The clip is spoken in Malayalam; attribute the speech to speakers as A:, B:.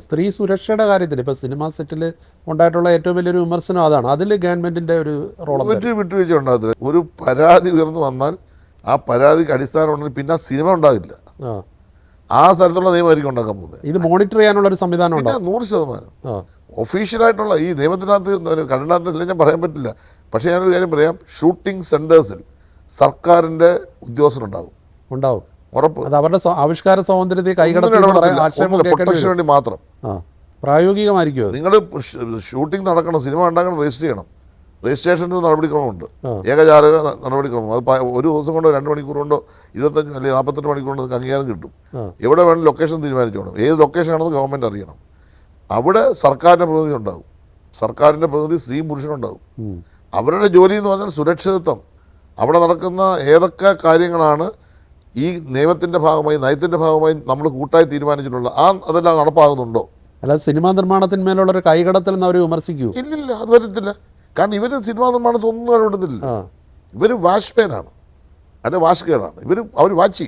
A: സ്ത്രീ സുരക്ഷയുടെ കാര്യത്തിൽ ഇപ്പോൾ സിനിമാ സെറ്റിൽ ഉണ്ടായിട്ടുള്ള ഏറ്റവും വലിയൊരു വിമർശനം അതാണ്. അതിൽ ഗവൺമെന്റിന്റെ ഒരു റോൾ
B: വിട്ടുവീഴ്ച ഉണ്ടാകത്തില്ല. ഒരു പരാതി ഉയർന്നു വന്നാൽ ആ പരാതിക്ക് അടിസ്ഥാനം ഉണ്ടെങ്കിൽ പിന്നെ ആ സിനിമ ഉണ്ടാകില്ല.
A: ആ.
B: ആ സ്ഥലത്തുള്ള നിയമമായിരിക്കും ഉണ്ടാക്കാൻ പോകുന്നത്.
A: ഇത് മോണിറ്റർ ചെയ്യാനുള്ള ഒരു സംവിധാനം ഉണ്ട്?
B: നൂറ് ശതമാനം. ഒഫീഷ്യലായിട്ടുള്ള ഈ നിയമത്തിനകത്ത് കണ്ടിനകത്തില്ല ഞാൻ പറയാൻ പറ്റില്ല. പക്ഷേ ഞാനൊരു കാര്യം പറയാം. ഷൂട്ടിംഗ് സെന്റേഴ്സിൽ സർക്കാരിന്റെ ഉദ്യോഗസ്ഥരുണ്ടാകും.
A: ഉണ്ടാവും.
B: ഉറപ്പ്.
A: അത് അവരുടെ ആവിഷ്കാര സ്വാതന്ത്ര്യത്തെ കൈകടത്തി.
B: വേണ്ടി മാത്രം.
A: പ്രായോഗികമായിരിക്കും
B: നിങ്ങൾ ഷൂട്ടിംഗ് നടക്കണം സിനിമ ഉണ്ടാക്കണം രജിസ്റ്റർ ചെയ്യണം. രജിസ്ട്രേഷന്റെ നടപടിക്രമമുണ്ട്. ഏകജാലക നടപടിക്രമം. അത് ഒരു ദിവസം കൊണ്ടോ രണ്ട് മണിക്കൂർ കൊണ്ടോ ഇരുപത്തഞ്ച് അല്ലെങ്കിൽ നാൽപ്പത്തെട്ട് മണിക്കൂർ കൊണ്ട് നിങ്ങൾക്ക് അംഗീകാരം കിട്ടും. എവിടെ വേണം ലൊക്കേഷൻ തീരുമാനിച്ചോണം. ഏത് ലൊക്കേഷൻ ആണെന്ന് ഗവൺമെന്റ് അറിയണം. അവിടെ സർക്കാരിന്റെ പ്രതിനിധി ഉണ്ടാകും സർക്കാരിന്റെ പ്രതിനിധി സ്ത്രീയും പുരുഷനും
A: ഉണ്ടാകും
B: അവരുടെ ജോലി എന്ന് പറഞ്ഞാൽ സുരക്ഷിതത്വം. അവിടെ നടക്കുന്ന ഏതൊക്കെ കാര്യങ്ങളാണ് ഈ നിയമത്തിന്റെ ഭാഗമായി നയത്തിന്റെ ഭാഗമായി നമ്മൾ കൂട്ടായി തീരുമാനിച്ചിട്ടുള്ള ആ അതെല്ലാം നടപ്പാകുന്നുണ്ടോ?
A: അല്ല സിനിമാ നിർമ്മാണത്തിന്മേലുള്ള ഒരു കൈകടത്തിൽ നിന്ന് അവർ വിമർശിക്കൂ.
B: ഇല്ലില്ല അത് വരത്തില്ല. കാരണം ഇവർ സിനിമാ നിർമ്മാണത്തിൽ ഒന്നും ഇടപെടുന്നില്ല. ഇവർ വാഷ്മേനാണ് അല്ലെ വാഷ്കേടാണ് ഇവർ അവർ വാച്ച് ചെയ്യും.